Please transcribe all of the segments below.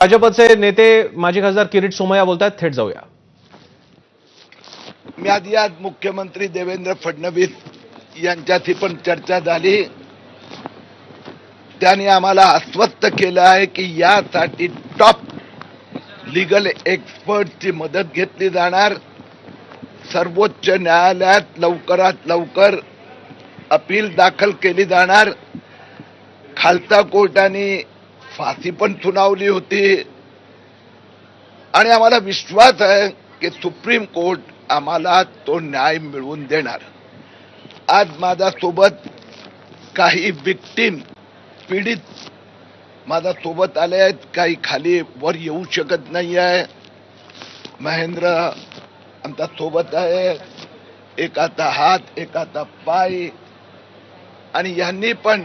भाजपचे नेते माजी खासदार किरीट सोमय्या बोलतात थेट जाऊया. मी आधी आज मुख्यमंत्री देवेंद्र फडणवीस यांच्याशी पण चर्चा झाली. त्यांनी आम्हाला आश्वस्त केलं आहे की यासाठी टॉप लिगल एक्सपर्टची मदत घेतली जाणार. सर्वोच्च न्यायालयात लवकरात लवकर अपील दाखल केली जाणार. खालसा कोर्टाने फाशी पण सुनावली होती. आणि आम्हाला विश्वास आहे की सुप्रीम कोर्ट आम्हाला तो न्याय मिळवून देणार. आज माझ्या सोबत काही विक्टीम पीडित माझ्या सोबत आले आहेत. काही खाली वर येऊ शकत नाही आहे. महेंद्र आमच्यासोबत आहे. एकाचा हात एकाचा पाय. आणि यांनी पण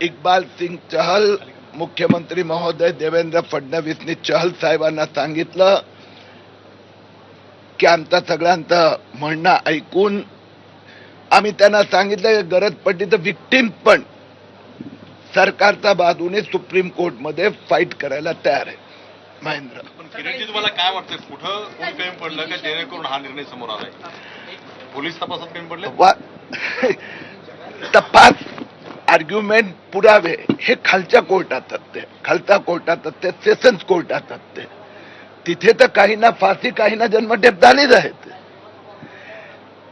इक्बाल सिंग चहल मुख्यमंत्री महोदय देवेंद्र फडणवीसनी चहल साहेबांना सांगितलं की आमचं सगळ्यांचं म्हणणं ऐकून आम्ही त्यांना सांगितलं गरज पडली तर विक्टीम पण सरकारच्या बाजूने सुप्रीम कोर्टमध्ये फाईट करायला तयार आहे. महेंद्र. तुम्हाला काय वाटतंय? कुठं कोणी कमी पडलं का जेणेकरून हा निर्णय समोर आलाय? पोलीस तपासात कमी पडले? तपास आर्ग्युमेंट पुरावे हे। खालच्या कोर्टात असते खालच्या कोर्टात असते सेशन्स कोर्टात असते तिथे तर काही ना फाशी काही ना जन्मठेप झालीच आहेत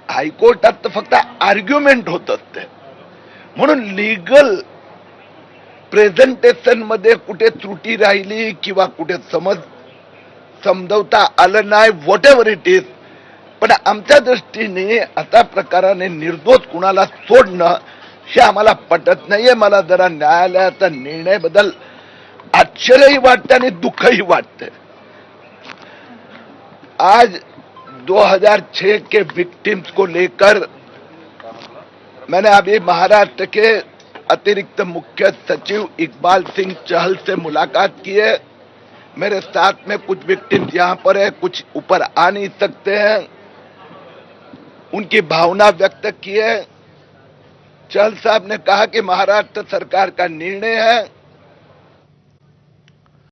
हायकोर्टात तर फक्त आर्ग्युमेंट होत असते म्हणून लिगल प्रेझेंटेशनमध्ये कुठे त्रुटी राहिली किंवा कुठे समज समजवता आलं नाही व्हॉट एव्हर इट इज पण आमच्या दृष्टीने अशा प्रकाराने निर्दोष कुणाला सोडणं हे आम्हाला पटत नाहीये, मला जरा न्यायालयाचा निर्णय बद्दल आश्चर्यही वाटतं आणि दुःखही वाटतं. आज 2006 के विक्टिम्स को लेकर मैंने अभी महाराष्ट्र के अतिरिक्त मुख्य सचिव इकबाल सिंह चहल से मुलाकात की है। मेरे साथ में कुछ विक्टिम्स यहाँ पर है, कुछ ऊपर आ नहीं सकते हैं। उनकी भावना व्यक्त की है। चहल साहब ने कहा कि महाराष्ट्र सरकार का निर्णय है।